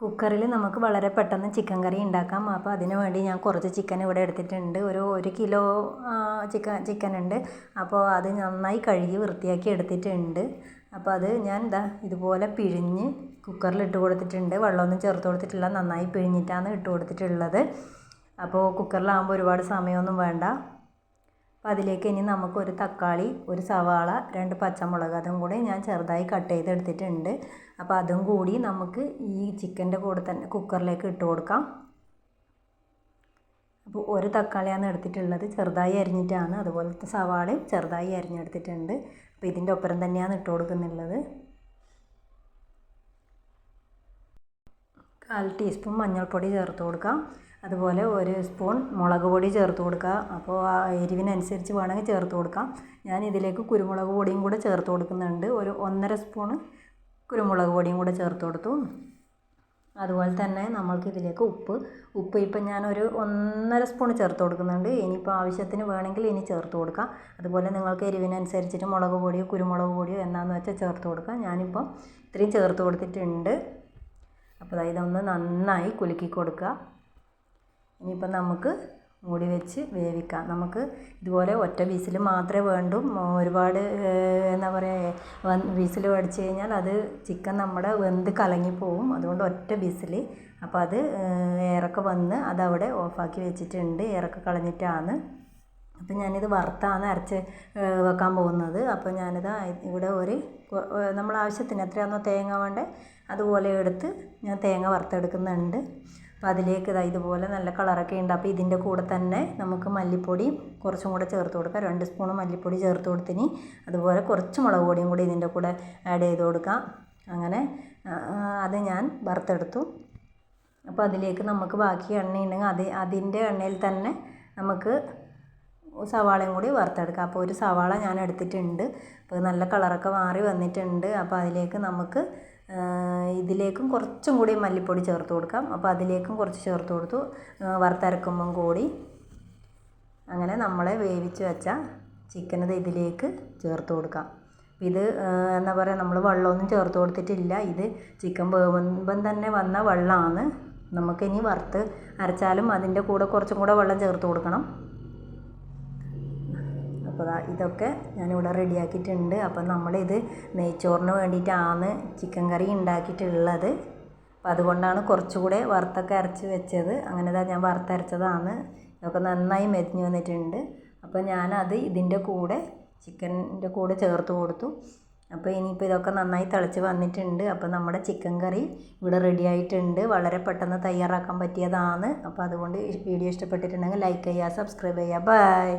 കുക്കറിൽ നമുക്ക് വളരെ പെട്ടെന്ന് ചിക്കൻ കറി ഉണ്ടാക്കാം. അപ്പോൾ അതിന് വേണ്ടി ഞാൻ കുറച്ച് ചിക്കൻ ഇവിടെ എടുത്തിട്ടുണ്ട്. ഒരു ഒരു കിലോ ചിക്കൻ ചിക്കൻ ഉണ്ട്. അപ്പോൾ അത് നന്നായി കഴുകി വൃത്തിയാക്കി എടുത്തിട്ടുണ്ട്. അപ്പോൾ അത് ഞാൻ ഇതാ ഇതുപോലെ പിഴിഞ്ഞ് കുക്കറിൽ ഇട്ട് കൊടുത്തിട്ടുണ്ട്. വെള്ളമൊന്നും ചേർത്ത് കൊടുത്തിട്ടില്ല. നന്നായി പിഴിഞ്ഞിട്ടാണ് ഇട്ട് കൊടുത്തിട്ടുള്ളത്. അപ്പോൾ കുക്കറിലാകുമ്പോൾ ഒരുപാട് സമയമൊന്നും വേണ്ട. അപ്പോൾ അതിലേക്ക് ഇനി നമുക്കൊരു തക്കാളി ഒരു സവാള രണ്ട് പച്ചമുളക് അതും കൂടി ഞാൻ ചെറുതായി കട്ട് ചെയ്തെടുത്തിട്ടുണ്ട്. അപ്പോൾ അതും കൂടി നമുക്ക് ഈ ചിക്കന്റെ കൂടെ തന്നെ കുക്കറിലേക്ക് ഇട്ട് കൊടുക്കാം. അപ്പോൾ ഒരു തക്കാളിയാണ് എടുത്തിട്ടുള്ളത്. ചെറുതായി അരിഞ്ഞിട്ടാണ് അതുപോലത്തെ സവാളയും ചെറുതായി അരിഞ്ഞെടുത്തിട്ടുണ്ട്. അപ്പോൾ ഇതിന്റെ ഒപ്പരം തന്നെയാണ് ഇട്ട് കൊടുക്കുന്നുള്ളത്. കാൽ ടീസ്പൂൺ മഞ്ഞൾപ്പൊടി ചേർത്ത് കൊടുക്കാം. അതുപോലെ ഒരു സ്പൂൺ മുളക് പൊടി ചേർത്ത് കൊടുക്കുക. അപ്പോൾ ആ എരിവിനനുസരിച്ച് വേണമെങ്കിൽ ചേർത്ത് കൊടുക്കാം. ഞാൻ ഇതിലേക്ക് കുരുമുളക് പൊടിയും കൂടെ ചേർത്ത് കൊടുക്കുന്നുണ്ട്. ഒരു ഒന്നര സ്പൂണ് കുരുമുളക് പൊടിയും കൂടെ ചേർത്ത് കൊടുത്തു. അതുപോലെ തന്നെ നമ്മൾക്ക് ഇതിലേക്ക് ഉപ്പ് ഉപ്പ് ഇപ്പം ഞാനൊരു ഒന്നര സ്പൂൺ ചേർത്ത് കൊടുക്കുന്നുണ്ട്. ഇനിയിപ്പോൾ ആവശ്യത്തിന് വേണമെങ്കിൽ ഇനി ചേർത്ത് കൊടുക്കാം. അതുപോലെ നിങ്ങൾക്ക് എരിവിനനുസരിച്ചിട്ട് മുളക് പൊടിയോ കുരുമുളക് പൊടിയോ എന്നാന്ന് വെച്ചാൽ ചേർത്ത് കൊടുക്കാം. ഞാനിപ്പം ഇത്രയും ചേർത്ത് കൊടുത്തിട്ടുണ്ട്. അപ്പോൾ ഇതൊന്ന് നന്നായി കുലുക്കി കൊടുക്കുക. ഇനിയിപ്പം നമുക്ക് മൂടി വെച്ച് വേവിക്കാം. നമുക്ക് ഇതുപോലെ ഒറ്റ വിസിൽ മാത്രമേ വേണ്ടൂ. ഒരുപാട് എന്താ പറയുക വിസിൽ അടിച്ച് കഴിഞ്ഞാൽ അത് ചിക്കൻ നമ്മുടെ വെന്ത് കലങ്ങിപ്പോവും. അതുകൊണ്ട് ഒറ്റ വിസിൽ. അപ്പോൾ അത് എയറൊക്കെ വന്ന് അതവിടെ ഓഫാക്കി വെച്ചിട്ടുണ്ട്. എയറൊക്കെ കളഞ്ഞിട്ടാണ്. അപ്പം ഞാനിത് വറുത്താണ് അരച്ച് വെക്കാൻ പോകുന്നത്. അപ്പോൾ ഞാനിത് ഇവിടെ ഒരു നമ്മൾ ആവശ്യത്തിന് എത്രയാണോ തേങ്ങ വേണ്ടത് അതുപോലെ എടുത്ത് ഞാൻ തേങ്ങ വറുത്തെടുക്കുന്നുണ്ട്. അപ്പോൾ അതിലേക്ക് ഇതാ ഇതുപോലെ നല്ല കളറൊക്കെ ഉണ്ട്. അപ്പോൾ ഇതിന്റെ കൂടെ തന്നെ നമുക്ക് മല്ലിപ്പൊടി കുറച്ചും കൂടെ ചേർത്ത് കൊടുക്കാം. രണ്ട് സ്പൂൺ മല്ലിപ്പൊടി ചേർത്ത് കൊടുത്തിനി. അതുപോലെ കുറച്ച് മുളക് പൊടിയും കൂടി ഇതിന്റെ കൂടെ ആഡ് ചെയ്ത് കൊടുക്കാം. അങ്ങനെ അത് ഞാൻ വറുത്തെടുത്തു. അപ്പോൾ അതിലേക്ക് നമുക്ക് ബാക്കി എണ്ണ ഉണ്ടെങ്കിൽ അത് അതിന്റെ എണ്ണയിൽ തന്നെ നമുക്ക് സവാളയും കൂടി വറുത്തെടുക്കാം. അപ്പോൾ ഒരു സവാള ഞാൻ എടുത്തിട്ടുണ്ട്. അപ്പോൾ നല്ല കളറൊക്കെ മാറി വന്നിട്ടുണ്ട്. അപ്പോൾ അതിലേക്ക് നമുക്ക് ഇതിലേക്കും കുറച്ചും കൂടി മല്ലിപ്പൊടി ചേർത്ത് കൊടുക്കാം. അപ്പോൾ അതിലേക്കും കുറച്ച് ചേർത്ത് കൊടുത്തു. വറുത്തരക്കുമ്പം കൂടി അങ്ങനെ നമ്മളെ വേവിച്ച് വെച്ച ചിക്കനത് ഇതിലേക്ക് ചേർത്ത് കൊടുക്കാം. ഇത് എന്താ പറയുക നമ്മൾ വെള്ളമൊന്നും ചേർത്ത് കൊടുത്തിട്ടില്ല. ഇത് ചിക്കൻ വേവുമ്പം തന്നെ വന്ന വെള്ളമാണ് നമുക്കിനി വറുത്ത് അരച്ചാലും അതിന്റെ കൂടെ കുറച്ചും കൂടെ വെള്ളം ചേർത്ത് കൊടുക്കണം. അപ്പോൾ ഇതൊക്കെ ഞാനിവിടെ റെഡിയാക്കിയിട്ടുണ്ട്. അപ്പം നമ്മളിത് നെയ്ച്ചോറിന് വേണ്ടിയിട്ടാണ് ചിക്കൻ കറി ഉണ്ടാക്കിയിട്ടുള്ളത്. അപ്പോൾ അതുകൊണ്ടാണ് കുറച്ചുകൂടെ വറുത്തൊക്കെ അരച്ച് വെച്ചത്. അങ്ങനെ ഇതാ ഞാൻ വറുത്തരച്ചതാണ്. ഇതൊക്കെ നന്നായി മെരിഞ്ഞ് വന്നിട്ടുണ്ട്. അപ്പോൾ ഞാനത് ഇതിന്റെ കൂടെ ചിക്കന്റെ കൂടെ ചേർത്ത് കൊടുത്തു. അപ്പോൾ ഇനിയിപ്പോൾ ഇതൊക്കെ നന്നായി തിളച്ച് വന്നിട്ടുണ്ട്. അപ്പോൾ നമ്മുടെ ചിക്കൻ കറി ഇവിടെ റെഡി ആയിട്ടുണ്ട്. വളരെ പെട്ടെന്ന് തയ്യാറാക്കാൻ പറ്റിയതാണ്. അപ്പോൾ അതുകൊണ്ട് വീഡിയോ ഇഷ്ടപ്പെട്ടിട്ടുണ്ടെങ്കിൽ ലൈക്ക് ചെയ്യുക സബ്സ്ക്രൈബ് ചെയ്യുക. ബൈ.